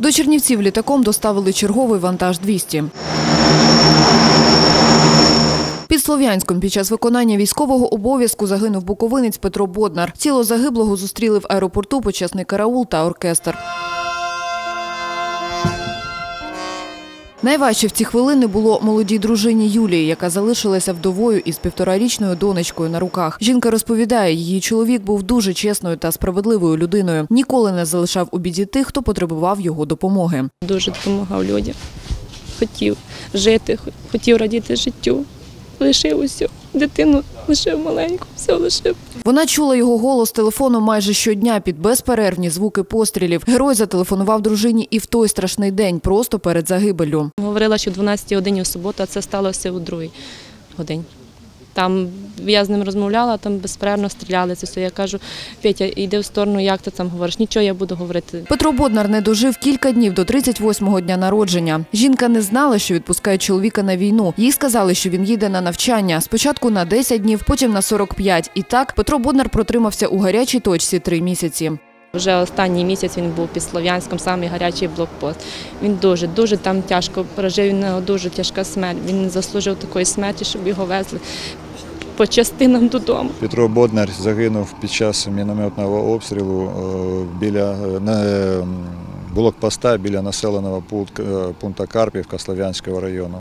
До Чернівців літаком доставили черговий вантаж 200. Під Слов'янськом під час виконання військового обов'язку загинув буковинець Петро Боднар. Тіло загиблого зустріли в аеропорту почесний караул та оркестр. Найважче в ці хвилини було молодій дружині Юлії, яка залишилася вдовою із півторарічною донечкою на руках. Жінка розповідає, її чоловік був дуже чесною та справедливою людиною. Ніколи не залишав у біді тих, хто потребував його допомоги. дуже допомагав людям. Хотів жити, хотів радіти життю. Лишив усю дитину, лишив маленьку, все лишив. Вона чула його голос телефону майже щодня під безперервні звуки пострілів. Герой зателефонував дружині і в той страшний день, просто перед загибелью. Говорила, що о 12 годині в суботу, а це сталося у 2 годині. Там я з ним розмовляла, там безперервно стріляли. Це все. Я кажу, Петя, йди в сторону, як ти там говориш? Нічого я буду говорити. Петро Боднар не дожив кілька днів до 38-го дня народження. Жінка не знала, що відпускає чоловіка на війну. Їй сказали, що він їде на навчання. Спочатку на 10 днів, потім на 45. І так Петро Боднар протримався у гарячій точці три місяці. Вже останній місяць він був під Слов'янськом, самий гарячий блокпост. Він дуже, дуже там тяжко пережив, нього дуже тяжка смерть. Він заслужив такої смерті, щоб його везли по частинам додому. Петро Боднар загинув під час мінометного обстрілу е, біля е, е, блокпоста біля населеного пункту Карпівка Слов'янського району.